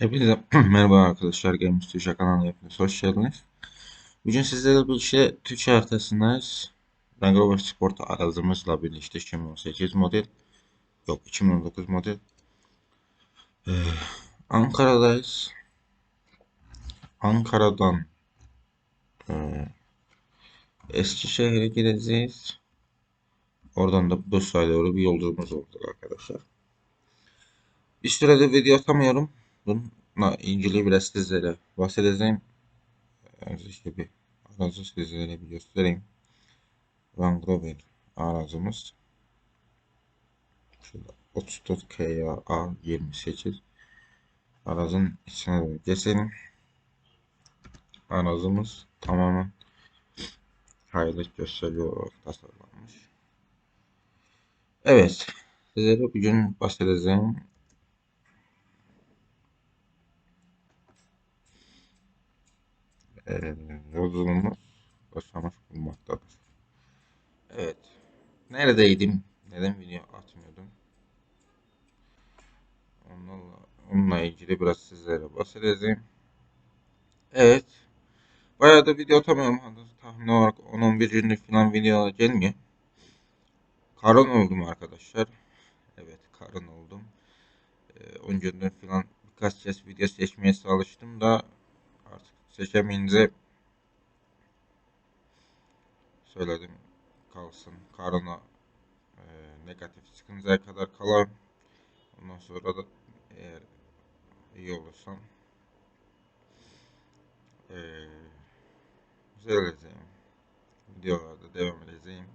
Hepinize merhaba arkadaşlar. Games Türkçe kanalına hepiniz hoş geldiniz. Bugün sizlerle birlikte Türkçe haritasındayız. Range Rover Sport aracımızla birlikte 2018 model yok 2019 model Ee, Ankara'dayız. Ankara'dan e, Eskişehir'e gideceğiz. Oradan da Bursa'ya doğru bir yolculuğumuz olacak arkadaşlar. Bir süredir video atamıyorum. Bununla ilgili biraz sizlere bahsedeceğim. Öncelikle bir aracı sizlere bir göstereyim. Range Rover aracımız. Şurada 34 KA A28 aracın içine doğru geçelim. Aracımız tamamen hayırlı gösteriyor olarak tasarlanmış. Evet, sizlere bugün bahsedeceğim e, yolculuğumuz başlamış bulunmaktadır. Evet. Neredeydim? Neden video atmıyordum? Onunla, onunla ilgili biraz sizlere bahsedeceğim. Evet. Bayağı da video atamıyorum. Tahmin olarak 10-11 günlük falan video gelmiyor. Karın oldum arkadaşlar. Evet karın oldum. Ee, 10 gündür falan birkaç kez video seçmeye çalıştım da seçemeyince söyledim kalsın. Karına e, negatif çıkıncaya kadar kalayım. Ondan sonra da eğer iyi olursam e, düzeleceğim. Videolarda devam edeceğim.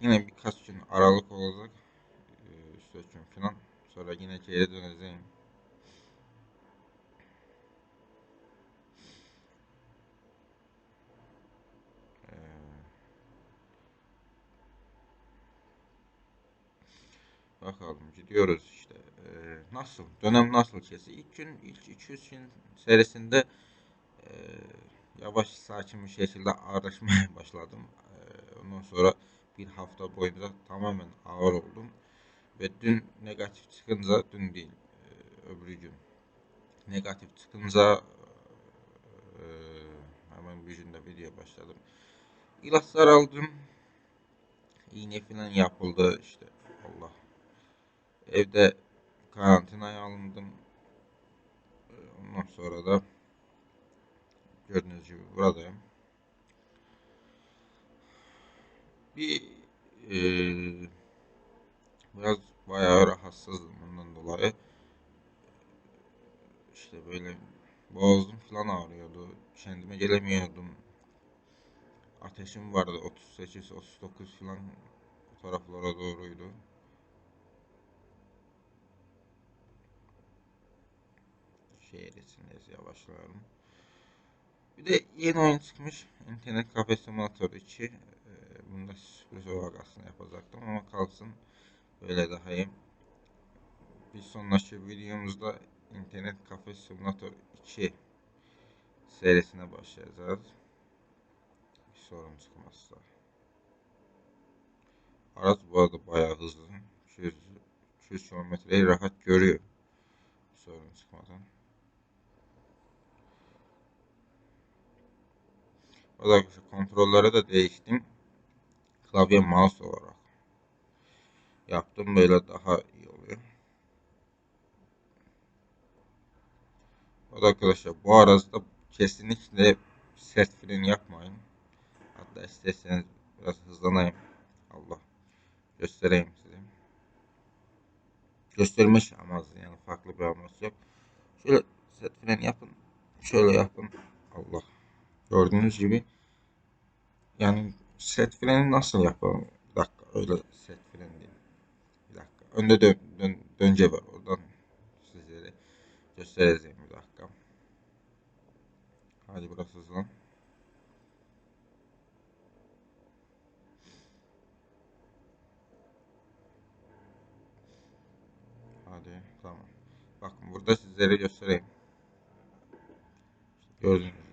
Yine birkaç gün aralık olacak. E, 3 gün falan. Sonra yine geri döneceğim. Bakalım gidiyoruz işte. Ee, nasıl? Dönem nasıl kesi? İlk gün, ilk 200 gün serisinde e, yavaş sakin bir şekilde ağırlaşmaya başladım. Ee, ondan sonra bir hafta boyunca tamamen ağır oldum. Ve dün negatif çıkınca, dün değil, e, öbür gün negatif çıkınca e, hemen bir günde video başladım. İlaçlar aldım. İğne falan yapıldı işte. Allah. Evde karantinaya alındım. Ondan sonra da gördüğünüz gibi buradayım. Bir eee, biraz bayağı rahatsızdım bundan dolayı. İşte böyle boğazım falan ağrıyordu. Kendime gelemiyordum. Ateşim vardı 38 39 falan o taraflara doğruydu. Şehirsindeyiz yavaşlayalım. Bir de yeni oyun çıkmış. İnternet kafe simülatör 2. Ee, bunu da sürpriz olarak aslında yapacaktım ama kalsın. Böyle daha iyi. Bir sonraki videomuzda internet kafe simülatör 2 serisine başlayacağız. Bir sorun çıkmazsa. Araç bu arada bayağı hızlı. 200, 200 kilometreyi rahat görüyor. Bir sorun çıkmadan. O da kontrolleri de değiştim. Klavye mouse olarak yaptım. Böyle daha iyi oluyor. Da arkadaşlar bu arada kesinlikle sert fren yapmayın. Hatta isterseniz biraz hızlanayım. Allah göstereyim size. Göstermiş amaz yani farklı bir amaz yok. Şöyle set fren yapın. Şöyle yapın. Allah. Gördüğünüz gibi yani set freni nasıl yapalım? Bir dakika öyle set fren değil. Bir dakika. Önde dön, dön, dönce var. Oradan sizlere göstereceğim bir dakika. Hadi burası hızlan. Hadi tamam. Bakın burada sizlere göstereyim. Gördüğünüz gibi.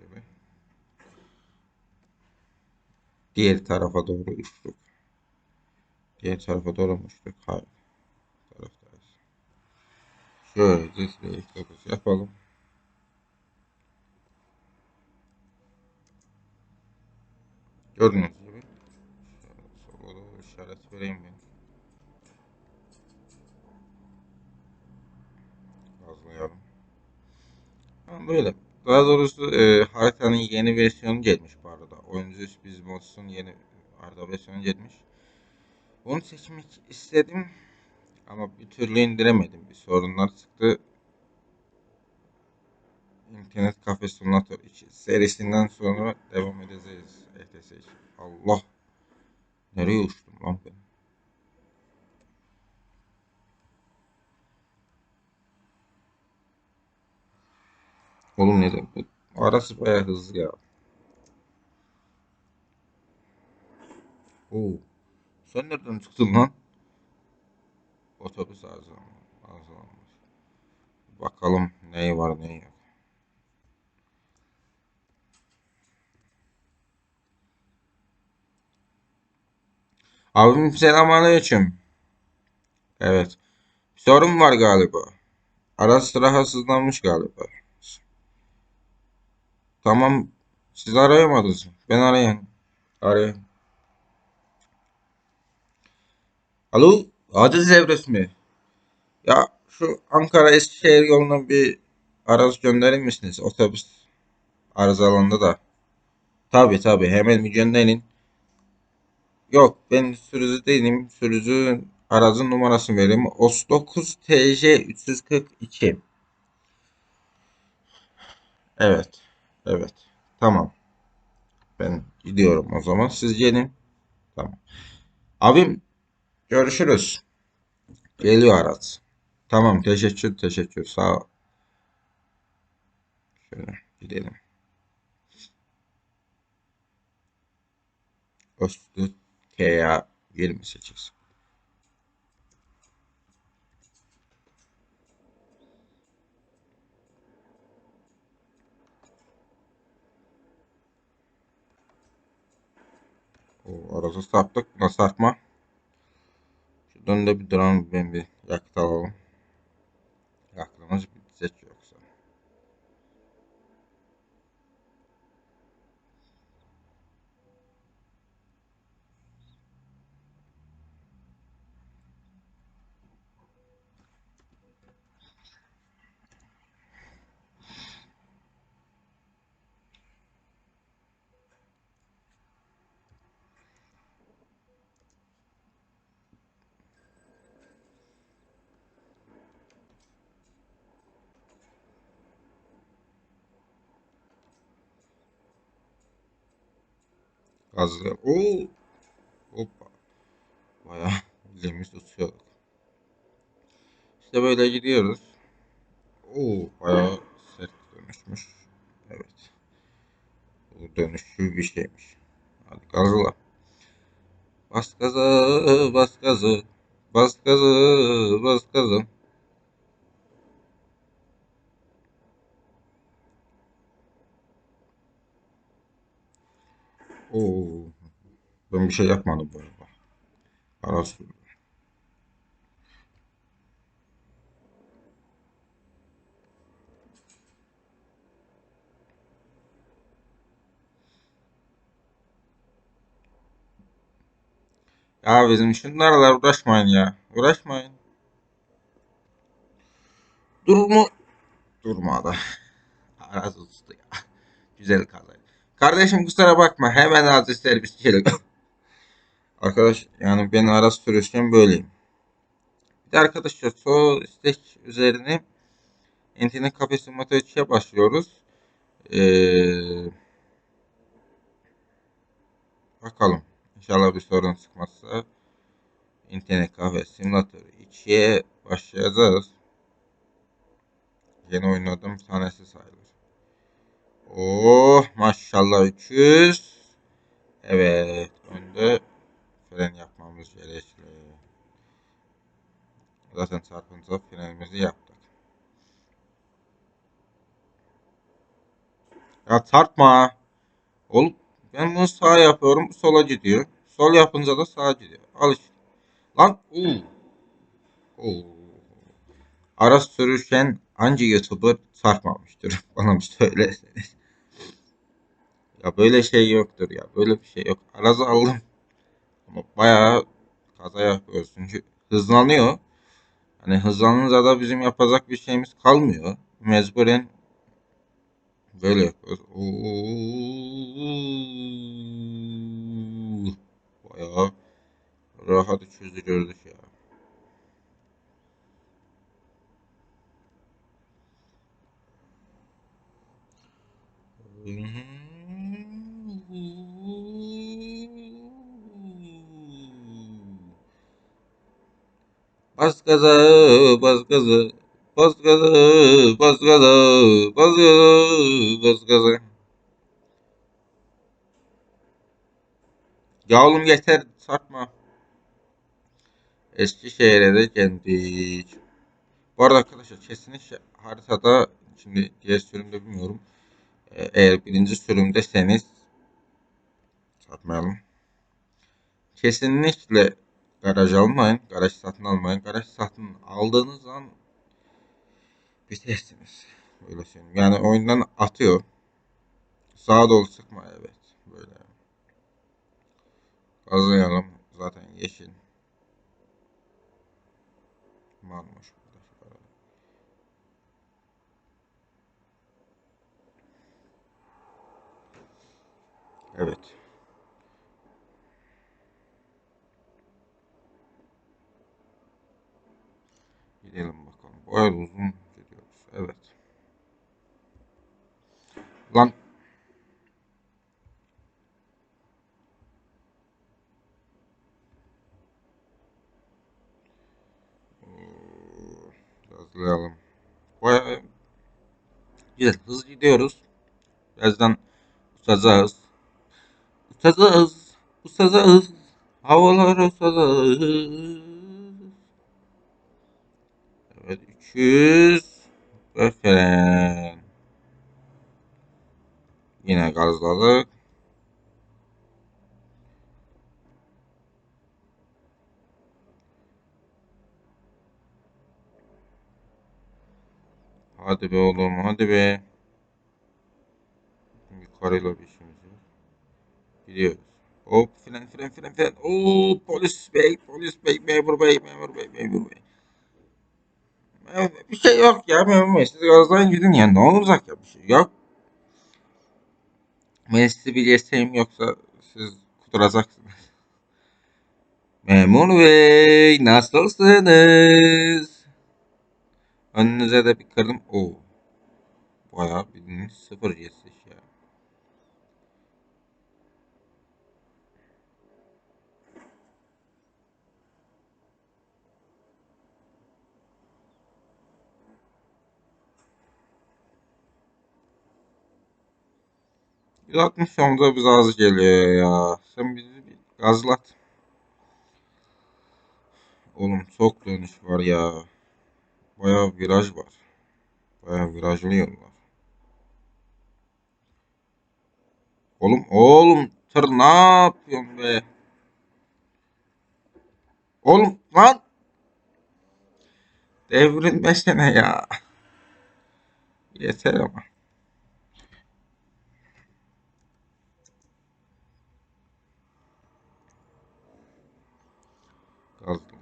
Diğer tarafa doğru uçtuk. Diğer tarafa doğru mu uçtuk? Hayır. Taraftayız. Şöyle display yapalım. Gördüğünüz gibi. Sola doğru işaret vereyim ben. Gazlayalım. Tamam böyle. Daha doğrusu e, haritanın yeni versiyonu gelmiş bu arada. Oyuncu biz modsun yeni arada versiyonu gelmiş. Onu seçmek istedim. Ama bir türlü indiremedim. Bir sorunlar çıktı. İnternet Cafe Simulator 2 serisinden sonra devam edeceğiz. ETS. Allah. Nereye uçtum lan ben? Oğlum neden? Bu arası bayağı hızlı ya. Oo. Sen nereden çıktın lan? Otobüs arızalanmış. arızalanmış. Bakalım neyi var neyi yok. Abim selamünaleyküm. Evet. Bir sorun var galiba. Arası rahatsızlanmış galiba. Tamam. Siz arayamadınız. Ben arayan. Arayan. Alo. Adil Zevres mi? Ya şu Ankara Eskişehir yoluna bir araç gönderir misiniz? Otobüs arızalandı da. Tabi tabi hemen bir gönderin. Yok ben sürücü değilim. Sürücü aracın numarasını vereyim. OS9 TC 342. Evet. Evet. Tamam. Ben gidiyorum o zaman. Siz gelin. Tamam. Abim görüşürüz. Geliyor araç. Tamam teşekkür teşekkür sağ ol. Şöyle gidelim. Öztürk KA 28. O arası sattık. Nasıl satma? Şuradan da bir dram ben bir yakıt alalım. Gazlı. Oo. Hoppa. Bayağı elimiz tutuyorduk. İşte böyle gidiyoruz. Oo, bayağı sert dönüşmüş. Evet. Bu dönüşü bir şeymiş. Hadi gazla. Bas gazı, bas gazı. Bas gazı, bas gazı. Oo. Ben bir şey yapmadım bu arada. Ara. Ya bizim şunlarla uğraşmayın ya. Uğraşmayın. Durma. Durmadı. Arası uçtu ya. Güzel kaza. Kardeşim kusura bakma. Hemen acil servis gelir. Arkadaş yani ben araç sürüşken böyleyim. Bir de arkadaşlar sol istek üzerine internet kafesi motor başlıyoruz. Ee, bakalım. İnşallah bir sorun çıkmazsa internet kafe simülatörü 2'ye başlayacağız. Yeni oynadığım tanesi sayılır. Oh maşallah 300. Evet önde fren yapmamız gerekli. Zaten çarpınca frenimizi yaptık. Ya çarpma. Oğlum ben bunu sağ yapıyorum sola gidiyor. Sol yapınca da sağa gidiyor. Al işte. Lan. Oo. Oo. araç sürürken hangi YouTuber çarpmamıştır? Bana bir söyleseniz. Ya böyle şey yoktur ya. Böyle bir şey yok. Aracı aldım. Ama bayağı kaza yapıyoruz. Çünkü hızlanıyor. Hani hızlanınca da bizim yapacak bir şeyimiz kalmıyor. Mecburen böyle yapıyoruz. Oo, bayağı rahat çözdürüyoruz ya. Bas gaza, bas gaza, bas gaza, bas gaza, bas gaza, bas gaza. Ya oğlum yeter, sarkma. Eskişehir'e de geldik. Bu arada arkadaşlar kesinlikle haritada, şimdi diğer sürümde bilmiyorum. Ee, Eğer birinci sürümdeseniz satmayalım. Kesinlikle garaj almayın. Garaj satın almayın. Garaj satın aldığınız an bitersiniz. Böyle söyleyeyim. Yani oyundan atıyor. Sağa doğru sıkma evet. Böyle. Gazlayalım. Zaten yeşil. Marmuş. Evet. Gidelim bakalım. Bayağı uzun gidiyoruz. Evet. Lan hazırlayalım. Bayağı güzel hız gidiyoruz. Birazdan ustaza hız. Ustaza hız. Ustaza hız. Havalara ustaza hız. 500 gösteren. Yine gazladık. Hadi be oğlum hadi be. Yukarıyla bir işimiz var. Gidiyoruz. Hop fren fren fren fren. Oo polis bey polis bey memur bey memur bey memur bey. Bir şey yok ya. Siz gazlayın gidin ya. Ne olacak ya bir şey yok. Bir yeseyim yoksa siz kuduracaksınız. Memur bey nasılsınız? Önünüze de bir kırdım. Oo. Bayağı bildiğiniz sıfır yesiş ya. Bir 60 onda biz az geliyor ya. Sen bizi gazlat. Oğlum çok dönüş var ya. Bayağı viraj var. Bayağı virajlı yollar. Oğlum oğlum tır ne yapıyorsun be? Oğlum lan. Devrilmesene ya. Yeter ama. Gazla.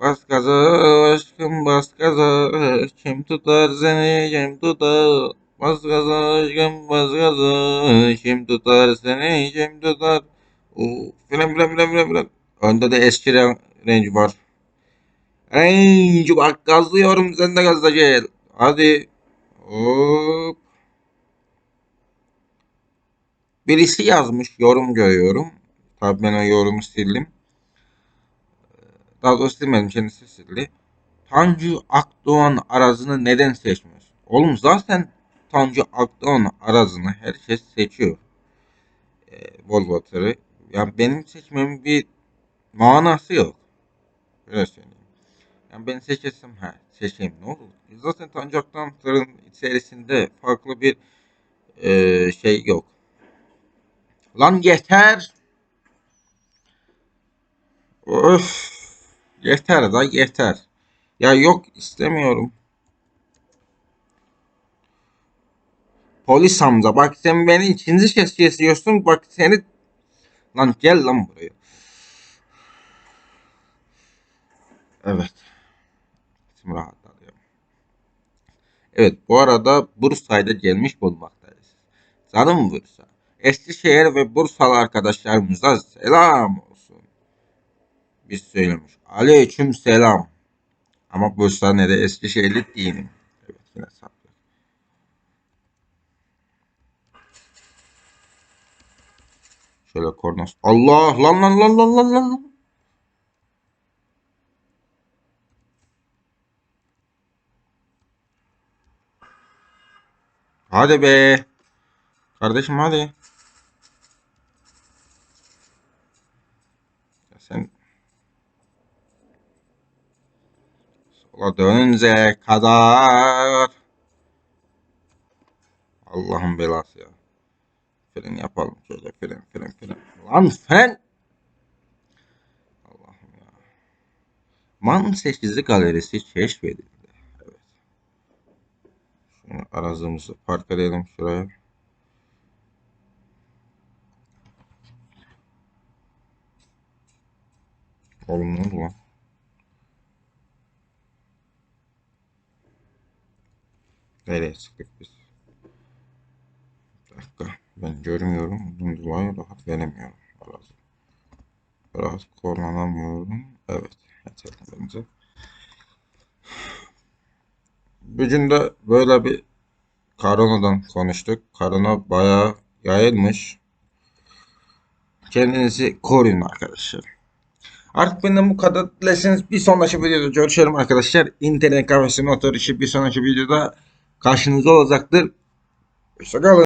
Bas gaza aşkım bas gaza. Kim tutar seni kim tutar? Bas gaza aşkım bas gaza. Kim tutar seni kim tutar? Oo, filan filan filan filan filan. Önde de eski renci var. Renci bak gazlıyorum sen de gazla gel. Hadi. Hop. Birisi yazmış yorum görüyorum. Tabii ben o yorumu sildim Daha doğrusu silmedim kendisi sildi. Tanju Akdoğan aracını neden seçmiyorsun? Oğlum zaten Tanju Akdoğan aracını herkes seçiyor. Ee, Volvo tırı. Yani benim seçmemin bir manası yok. Öyle söyleyeyim. Yani ben seçesem ha seçeyim ne olur. Zaten Tanju Akdoğan içerisinde farklı bir e, şey yok. Lan yeter. Öf. Yeter da yeter. Ya yok istemiyorum. Polis Hamza bak sen beni ikinci kez kesiyorsun bak seni lan gel lan buraya. Evet. Şimdi rahatladım. Evet bu arada Bursa'ya gelmiş bulunmaktayız. Canım Bursa. Eskişehir ve Bursalı arkadaşlarımıza selam. Biz söylemiş. Aleyküm selam. Ama Bursa ne de Eskişehirli değilim. Evet yine saklı. Şöyle kornas. Allah lan lan lan lan lan lan. Hadi be. Kardeşim hadi. Ya sen sola dönünce kadar Allah'ın belası ya. Fren yapalım şöyle fren fren fren. Lan fren. Allah'ım ya. Man 8'li galerisi keşfedildi. Evet. Şunu arazimizi park edelim şuraya. Oğlum ne oldu lan? Nereye çıktık biz? Dakika. Ben görmüyorum. Bunun dolayı rahat veremiyorum. Biraz, biraz kullanamıyorum. Evet. Yeterli. Bugün de böyle bir koronadan konuştuk. Korona bayağı yayılmış. Kendinizi koruyun arkadaşlar. Artık benden bu kadar. Dilerseniz bir sonraki videoda görüşelim arkadaşlar. İnternet kafesi motor işi bir sonraki videoda karşınızda olacaktır. Hoşçakalın.